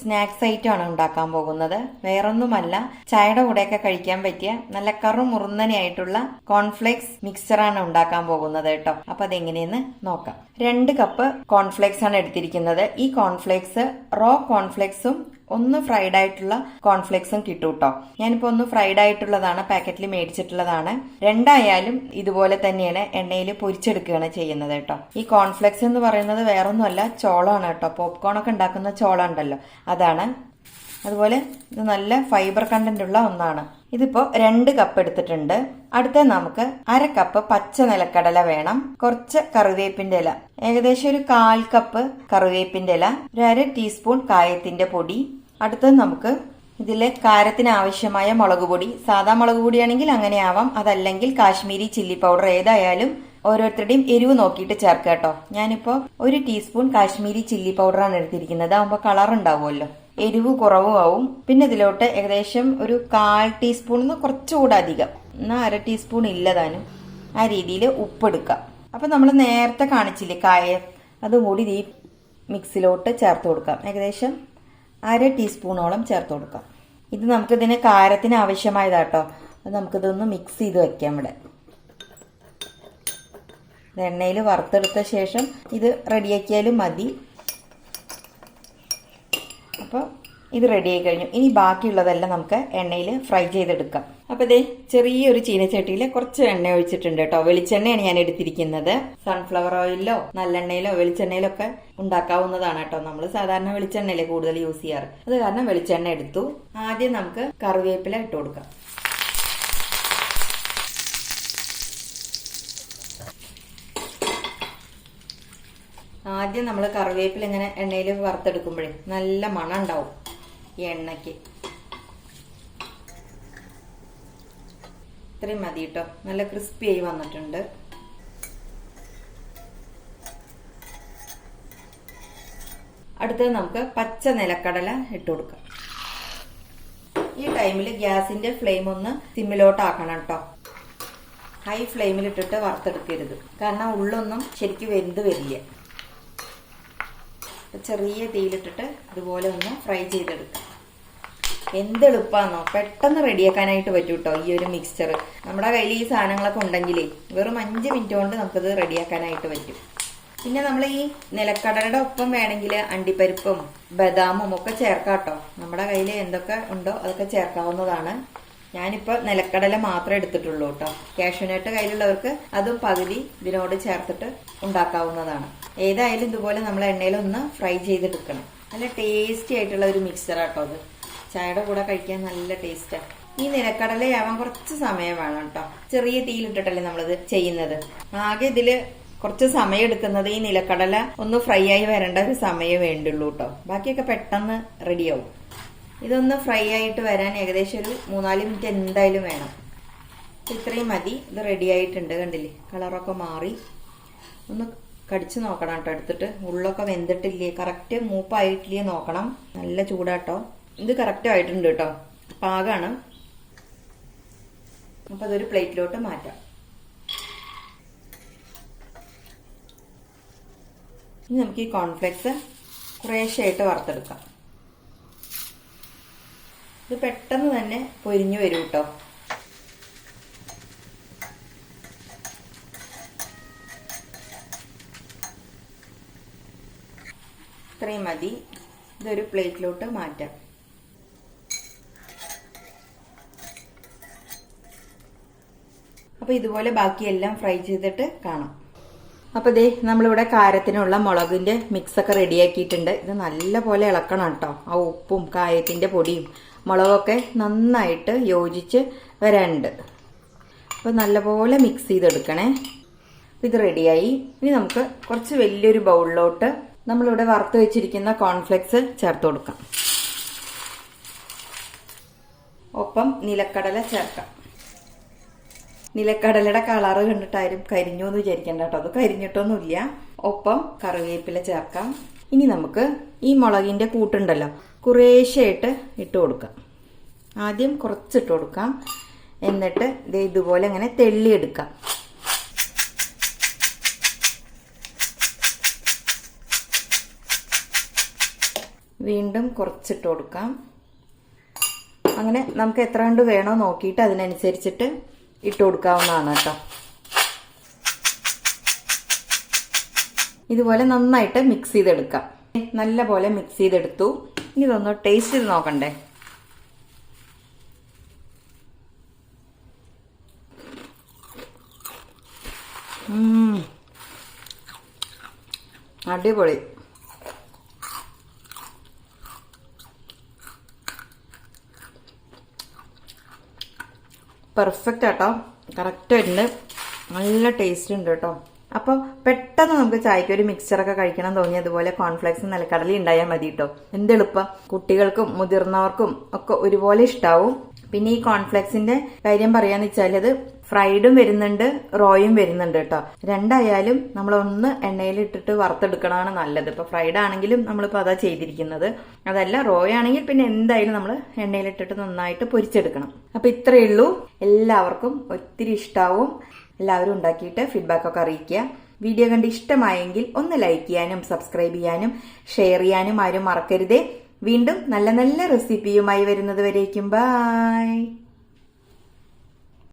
Snacks item ആണ് ഉണ്ടാക്കാൻ പോകുന്നത്. വേറൊന്നുമല്ല ചായയുടെ കൂടെയൊക്കെ കഴിക്കാൻ പറ്റിയ നല്ല കറു മുറുന്നനെയായിട്ടുള്ള കോൺഫ്ലേക്സ് മിക്സറാണ് ഉണ്ടാക്കാൻ പോകുന്നത് കേട്ടോ. അപ്പൊ അതെങ്ങനെയെന്ന് നോക്കാം. രണ്ട് കപ്പ് കോൺഫ്ലേക്സ് ആണ് എടുത്തിരിക്കുന്നത്. ഈ കോൺഫ്ലേക്സ് റോ കോൺഫ്ലേക്സും ഒന്ന് ഫ്രൈഡ് ആയിട്ടുള്ള കോൺഫ്ലെക്സും കിട്ടും കേട്ടോ ഞാനിപ്പോ ഒന്ന് ഫ്രൈഡ് ആയിട്ടുള്ളതാണ് പാക്കറ്റിൽ മേടിച്ചിട്ടുള്ളതാണ്. രണ്ടായാലും ഇതുപോലെ തന്നെയാണ് എണ്ണയിൽ പൊരിച്ചെടുക്കുകയാണ് ചെയ്യുന്നത് കേട്ടോ ഈ കോൺഫ്ലെക്സ് എന്ന് പറയുന്നത് വേറൊന്നുമല്ല ചോളമാണ് കേട്ടോ പോപ്കോൺ ഒക്കെ ഉണ്ടാക്കുന്ന ചോളം ഉണ്ടല്ലോ അതാണ്. അതുപോലെ ഇത് നല്ല ഫൈബർ കണ്ടന്റ് ഉള്ള ഒന്നാണ്. ഇതിപ്പോ രണ്ട് കപ്പ് എടുത്തിട്ടുണ്ട്. അടുത്ത നമുക്ക് അര കപ്പ് പച്ച നിലക്കടല വേണം. കുറച്ച് കറിവേപ്പിന്റെ ഇല. ഏകദേശം ഒരു കാൽ കപ്പ് കറിവേപ്പിന്റെ ഇല. ഒരു അര ടീസ്പൂൺ കായത്തിന്റെ പൊടി. അടുത്തത് നമുക്ക് ഇതിലെ കാരത്തിന് ആവശ്യമായ മുളക് പൊടി. സാധാ മുളക് പൊടിയാണെങ്കിൽ അങ്ങനെ ആവാം. അതല്ലെങ്കിൽ കാശ്മീരി ചില്ലി പൗഡർ ഏതായാലും ഓരോരുത്തരുടെയും എരിവ് നോക്കിയിട്ട് ചേർക്കുക കേട്ടോ. ഞാനിപ്പോ ഒരു ടീസ്പൂൺ കാശ്മീരി ചില്ലി പൗഡർ ആണ് എടുത്തിരിക്കുന്നത്. ആകുമ്പോൾ കളർ ഉണ്ടാവുമല്ലോ. എരിവ് കുറവും ആവും. പിന്നെ ഇതിലോട്ട് ഏകദേശം ഒരു കാൽ ടീസ്പൂൺ കുറച്ചുകൂടെ അധികം. എന്നാൽ അര ടീസ്പൂൺ ഇല്ലതാനും ആ രീതിയിൽ ഉപ്പെടുക്കാം അപ്പൊ നമ്മൾ നേരത്തെ കാണിച്ചില്ലേ കായ? അതും കൂടി ഈ മിക്സിലോട്ട് ചേർത്ത് കൊടുക്കാം. ഏകദേശം അര ടീസ്പൂണോളം ചേർത്ത് കൊടുക്കാം. ഇത് നമുക്കിതിന് കാരത്തിന് ആവശ്യമായതാട്ടോ. അത് നമുക്കിതൊന്ന് മിക്സ് ചെയ്ത് വെക്കാം ഇവിടെ. എണ്ണയിൽ വറുത്തെടുത്ത ശേഷം ഇത് റെഡിയാക്കിയാലും മതി. അപ്പോൾ ഇത് റെഡിയായി കഴിഞ്ഞു. ഇനി ബാക്കിയുള്ളതെല്ലാം നമുക്ക് എണ്ണയിൽ ഫ്രൈ ചെയ്തെടുക്കാം. അപ്പോൾ ഇതേ ചെറിയൊരു ചീനച്ചട്ടിയിൽ കുറച്ച് എണ്ണ ഒഴിച്ചിട്ടുണ്ട് കേട്ടോ. വെളിച്ചെണ്ണയാണ് ഞാൻ എടുത്തിരിക്കുന്നത്. സൺഫ്ലവർ ഓയിലോ നല്ലെണ്ണയിലോ വെളിച്ചെണ്ണയിലോ ഒക്കെ ഉണ്ടാക്കാവുന്നതാണ് കേട്ടോ. നമ്മൾ സാധാരണ വെളിച്ചെണ്ണയിലെ കൂടുതൽ യൂസ് ചെയ്യാറ്. അത് കാരണം വെളിച്ചെണ്ണ എടുത്തു. ആദ്യം നമുക്ക് കറിവേപ്പില ഇട്ട് കൊടുക്കാം. ആദ്യം നമ്മൾ കറിവേപ്പില ഇങ്ങനെ എണ്ണയിൽ വറുത്തെടുക്കുമ്പോഴേ നല്ല മണം ഉണ്ടാവും ഈ എണ്ണയ്ക്ക്. ഇത്രയും മതി കേട്ടോ നല്ല ക്രിസ്പി ആയി വന്നിട്ടുണ്ട്. അടുത്തത് നമുക്ക് പച്ച നിലക്കടല ഇട്ട് കൊടുക്കാം. ഈ ടൈമിൽ ഗ്യാസിന്റെ ഫ്ലെയിം ഒന്ന് സിമ്മിലോട്ടാക്കണം കേട്ടോ ഹൈ ഫ്ലെയിമിൽ ഇട്ടിട്ട് വറുത്തെടുക്കരുത്. കാരണം ഉള്ളൊന്നും ശരിക്കും വെന്ത് വരില്ല. ചെറിയ തീയിലിട്ടിട്ട് ഇതുപോലെ ഒന്ന് ഫ്രൈ ചെയ്തെടുക്കാം. എന്ത് എളുപ്പമാണോ പെട്ടെന്ന് റെഡിയാക്കാനായിട്ട് പറ്റും കേട്ടോ ഈ ഒരു മിക്സ്ചർ നമ്മുടെ കയ്യിൽ ഈ സാധനങ്ങളൊക്കെ ഉണ്ടെങ്കിലേ വെറും അഞ്ച് മിനിറ്റ് കൊണ്ട് നമുക്കത് റെഡിയാക്കാനായിട്ട് പറ്റും. പിന്നെ നമ്മൾ ഈ നിലക്കടലയുടെ ഒപ്പം വേണമെങ്കിൽ അണ്ടിപ്പരിപ്പും ബദാമും ഒക്കെ ചേർക്കാം കേട്ടോ നമ്മുടെ കയ്യിൽ എന്തൊക്കെ ഉണ്ടോ അതൊക്കെ ചേർക്കാവുന്നതാണ്. ഞാനിപ്പോൾ നിലക്കടല മാത്രമേ എടുത്തിട്ടുള്ളൂ കേട്ടോ. കാഷ്യൂനട്ട് കയ്യിലുള്ളവർക്ക് അതും പകുതി ഇതിനോട് ചേർത്തിട്ട് ഉണ്ടാക്കാവുന്നതാണ്. ഏതായാലും ഇതുപോലെ നമ്മൾ എണ്ണയിലൊന്ന് ഫ്രൈ ചെയ്തെടുക്കണം. നല്ല ടേസ്റ്റി ആയിട്ടുള്ള ഒരു മിക്സർ ആട്ടോ അത്. ചായയുടെ കൂടെ കഴിക്കാൻ നല്ല ടേസ്റ്റാണ് ഈ നിലക്കടലയാവാൻ കുറച്ച് സമയം വേണം കേട്ടോ ചെറിയ തീയിലിട്ടിട്ടല്ലേ നമ്മളിത് ചെയ്യുന്നത്. ആകെ ഇതിൽ കുറച്ച് സമയം എടുക്കുന്നത് ഈ നിലക്കടല ഒന്ന് ഫ്രൈ ആയി വരേണ്ട ഒരു സമയം വേണ്ടുള്ളൂ കേട്ടോ ബാക്കിയൊക്കെ പെട്ടെന്ന് റെഡിയാവും ഇതൊന്ന് ഫ്രൈ ആയിട്ട് വരാൻ ഏകദേശം ഒരു മൂന്നാൽ മിനിറ്റ് എന്തായാലും വേണം. ഇത്രയും മതി. ഇത് റെഡി ആയിട്ടുണ്ട് കണ്ടില്ലേ? കളറൊക്കെ മാറി. ഒന്ന് കടിച്ചു നോക്കണം കേട്ടോ എടുത്തിട്ട്. ഉള്ളൊക്കെ വെന്തിട്ടില്ലേ? കറക്റ്റ് മൂപ്പായിട്ടില്ലേ നോക്കണം. നല്ല ചൂടാട്ടോ ഇത് കറക്റ്റ് ആയിട്ടുണ്ട് കേട്ടോ പാകാണ്. അപ്പൊ അതൊരു പ്ലേറ്റിലോട്ട് മാറ്റാം. ഇനി നമുക്ക് ഈ കോൺഫ്ലെക്സ് കുറേശ്ശായിട്ട് വറുത്തെടുക്കാം. ഇത് പെട്ടെന്ന് തന്നെ പൊരിഞ്ഞു വരും കേട്ടോ ഇത്രയും മതി. ഇതൊരു പ്ലേറ്റിലോട്ട് മാറ്റാം. അപ്പൊ ഇതുപോലെ ബാക്കിയെല്ലാം ഫ്രൈ ചെയ്തിട്ട് കാണാം. അപ്പൊ ദേ നമ്മളിവിടെ കാരത്തിനുള്ള മുളകിന്റെ മിക്സ് ഒക്കെ റെഡിയാക്കിയിട്ടുണ്ട് ഇത് നല്ല പോലെ ഇളക്കണം കേട്ടോ ആ ഉപ്പും കായത്തിന്റെ പൊടിയും മുളകൊക്കെ നന്നായിട്ട് യോജിച്ച് വരാനുണ്ട്. അപ്പൊ നല്ലപോലെ മിക്സ് ചെയ്തെടുക്കണേ. ഇത് റെഡിയായി ഇനി നമുക്ക് കുറച്ച് വലിയൊരു ബൗളിലോട്ട് നമ്മളിവിടെ വറുത്ത് വെച്ചിരിക്കുന്ന കോൺഫ്ലെക്സ് ചേർത്ത് കൊടുക്കാം. ഒപ്പം നിലക്കടല ചേർക്കാം. നിലക്കടലയുടെ കളറ് കണ്ടിട്ടാരും കരിഞ്ഞു എന്ന് വിചാരിക്കേണ്ട കേട്ടോ അത് കരിഞ്ഞിട്ടൊന്നുമില്ല. ഒപ്പം കറിവേപ്പില ചേർക്കാം. ഇനി നമുക്ക് ഈ മുളകിന്റെ കൂട്ടുണ്ടല്ലോ കുറേശ്ശായിട്ട് ഇട്ട് കൊടുക്കാം. ആദ്യം കുറച്ചിട്ട് കൊടുക്കാം. എന്നിട്ട് ഇതുപോലെ ഇങ്ങനെ തെള്ളിയെടുക്കാം. വീണ്ടും കുറച്ചിട്ട് കൊടുക്കാം. അങ്ങനെ നമുക്ക് എത്ര കണ്ട് വേണോ നോക്കിയിട്ട് അതിനനുസരിച്ചിട്ട് ഇട്ട് കൊടുക്കാവുന്നതാണ് കേട്ടോ. ഇതുപോലെ നന്നായിട്ട് മിക്സ് ചെയ്തെടുക്കാം. നല്ല പോലെ മിക്സ് ചെയ്തെടുത്തു. ഇനി ഇതൊന്ന് ടേസ്റ്റ് ചെയ്ത് നോക്കണ്ടേ. അടിപൊളി. പെർഫെക്റ്റ് ആട്ടോ. കറക്റ്റ് ആയിട്ടുണ്ട്. നല്ല ടേസ്റ്റ് ഉണ്ട് കേട്ടോ അപ്പോൾ പെട്ടെന്ന് നമുക്ക് ചായക്ക് ഒരു മിക്സറൊക്കെ കഴിക്കണം തോന്നി അതുപോലെ കോൺഫ്ലെക്സ് നിലക്കടലി ഉണ്ടായാൽ മതി കേട്ടോ എന്തെളുപ്പം? കുട്ടികൾക്കും മുതിർന്നവർക്കും ഒക്കെ ഒരുപോലെ ഇഷ്ടാവും. പിന്നെ ഈ കോൺഫ്ലെക്സിന്റെ കാര്യം പറയാന്ന് വെച്ചാൽ അത് ഫ്രൈഡും വരുന്നുണ്ട് റോയും വരുന്നുണ്ട് കേട്ടോ. രണ്ടായാലും നമ്മൾ ഒന്ന് എണ്ണയിൽ ഇട്ടിട്ട് വറുത്തെടുക്കണമാണ് നല്ലത്. ഇപ്പൊ ഫ്രൈഡ് ആണെങ്കിലും നമ്മളിപ്പോൾ അതാ ചെയ്തിരിക്കുന്നത്. അതല്ല റോ ആണെങ്കിൽ പിന്നെ എന്തായാലും നമ്മൾ എണ്ണയിലിട്ടിട്ട് നന്നായിട്ട് പൊരിച്ചെടുക്കണം. അപ്പൊ ഇത്രയേ ഉള്ളൂ. എല്ലാവർക്കും ഒത്തിരി ഇഷ്ടാവും. എല്ലാവരും ഉണ്ടാക്കിയിട്ട് ഫീഡ്ബാക്ക് ഒക്കെ അറിയിക്കുക. വീഡിയോ കണ്ട് ഇഷ്ടമായെങ്കിൽ ഒന്ന് ലൈക്ക് ചെയ്യാനും സബ്സ്ക്രൈബ് ചെയ്യാനും ഷെയർ ചെയ്യാനും ആരും മറക്കരുതേ. വീണ്ടും നല്ല നല്ല റെസിപ്പിയുമായി വരുന്നത് വരേക്കും. ബൈ